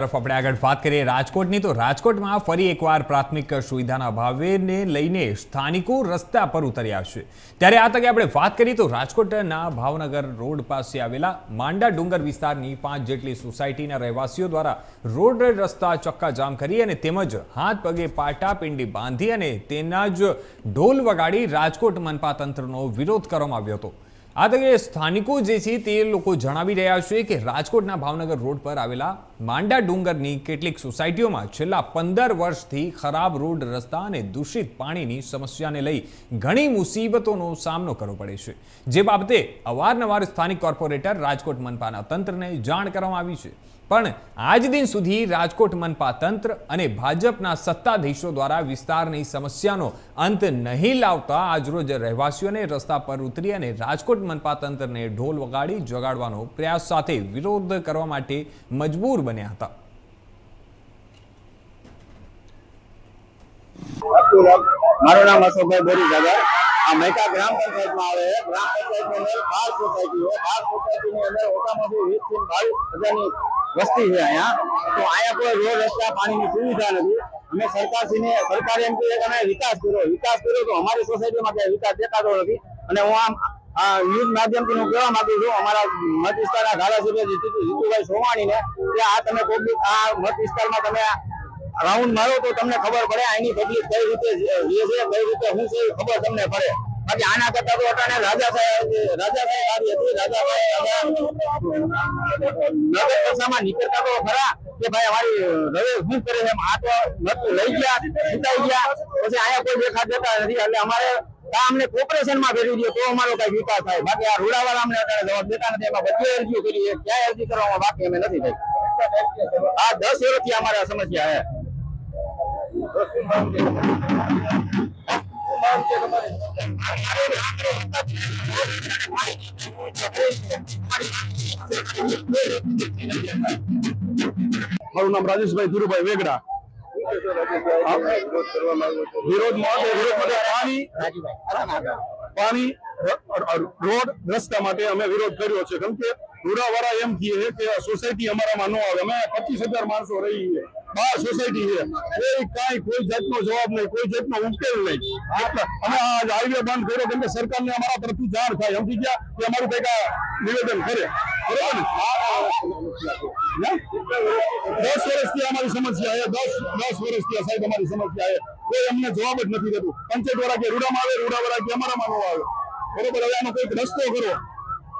તરફ આપણે આગળ વાત કરીએ રાજકોટની, તો રાજકોટમાં ફરી એકવાર પ્રાથમિક સુવિધાના અભાવેને લઈને સ્થાનિકો રસ્તા પર ઉતર્યા છે. ત્યારે આ તકે આપણે વાત કરીએ તો રાજકોટના ભાવનગર રોડ પાસે આવેલા માંડા ડુંગર વિસ્તારની પાંચ જેટલી સોસાયટીના રહેવાસીઓ દ્વારા રોડ રસ્તા ચક્કાજામ કરી અને તેમજ હાથ પગે પાટા પિંડી બાંધી અને તેના જ ઢોલ વગાડી રાજકોટ મનપા તંત્રનો વિરોધ કરવામાં આવ્યો હતો. આ તકે સ્થાનિકો જે છે તે લોકો જણાવી રહ્યા છે કે રાજકોટના ભાવનગર રોડ પર આવેલા માંડા ડુંગરની કેટલીક સોસાયટીઓમાં છેલ્લા પંદર વર્ષથી ખરાબ રોડ રસ્તા અને દૂષિત પાણીની સમસ્યાને લઈ ઘણી મુસીબતોનો સામનો કરવો પડે છે. જે બાબતે અવારનવાર સ્થાનિક કોર્પોરેટર રાજકોટ મનપાના તંત્રને જાણ કરવામાં આવી છે. પણ આજ દિન સુધી રાજકોટ મનપા તંત્ર અને ભાજપના સત્તાધીશો દ્વારા વિસ્તારની સમસ્યાનો અંત નહીં લાવતા આજરોજ રહેવાસીઓને રસ્તા પર ઉતરી અને રાજકોટ મનપા તંત્રને ઢોલ વગાડી જગાડવાનો પ્રયાસ સાથે વિરોધ કરવા માટે મજબૂર બન્યા હતા. મારું નામ અશોકભાઈ બોરી દાદા આ મહેતા ગ્રામ પંચાયતમાં આવે ગ્રામ વસ્તી છે તો અહીંયા કોઈ પાણીની સુવિધા નથી. અમે સરકારશ્રીને વિકાસ કર્યો. વિકાસ કર્યો તો અમારી સોસાયટીમાં ક્યાંય વિકાસ દેખાતો નથી. અને હું આમ આ ન્યૂઝ માધ્યમથી હું કહેવા છું, અમારા મત વિસ્તારના ધારાસભ્ય જીતુ- જીતુભાઈ આ તમે પબ્લિક આ મત વિસ્તારમાં તમે રાઉન્ડ મારો તો તમને ખબર પડે, આની કઈ રીતે કઈ રીતે શું છે ખબર તમને પડે. બાકી આના કરતા તો અટાણે રાજા સાહેબ રાજા સાહેબ રાજા સાહેબ નગર નીકળતા તો ખરા, કે ભાઈ અમારી રવે શું કરે છે આ લઈ ગયા, જીતાઈ ગયા, પછી અહીંયા કોઈ દેખા નથી, એટલે અમારે અમને કોર્પોરેશનમાં ફેરવી દે તો અમારો કઈ વિકાસ થાય. બાકી આ રૂડાવાળા અમને અત્યારે જવાબ દેતા નથી. એમાં બધી અરજીઓ કરી ક્યાંય અરજી કરવામાં બાકી અમે નથી થઈ. આ દસ વર્ષથી અમારે સમસ્યા છે. મારું નામ રાજેશભાઈ ધીરુભાઈ વેગડા. વિરોધ માટે વિરોધ માટે પાણી રોડ રસ્તા માટે અમે વિરોધ કર્યો છે. કેમ કે રૂડાવાળા એમ કહે કે સોસાયટી અમારામાં ન આવે. અમે પચીસ હજાર માણસો રહી છે. બાર સોસાયટી છે. કોઈ કાંઈ કોઈ જાતનો જવાબ નહીં કોઈ જાતનો ઉકેલ નહીં. અમે આ હાઈવે બંધ કર્યો. કેમ કે સરકારને અમારા તરફથી જાણ થાય. સમજી ગયા કે અમારું કંઈક નિવેદન કરે? દસ વર્ષથી અમારી સમસ્યા છે. દસ દસ વર્ષથી આ સાહેબ અમારી સમસ્યા છે. કોઈ અમને જવાબ જ નથી દેતું. પંચાયત વાળા કે રૂડામાં આવે રૂડા વાળા કે અમારામાં ન આવે. બરોબર, હવે આનો કોઈક રસ્તો કરો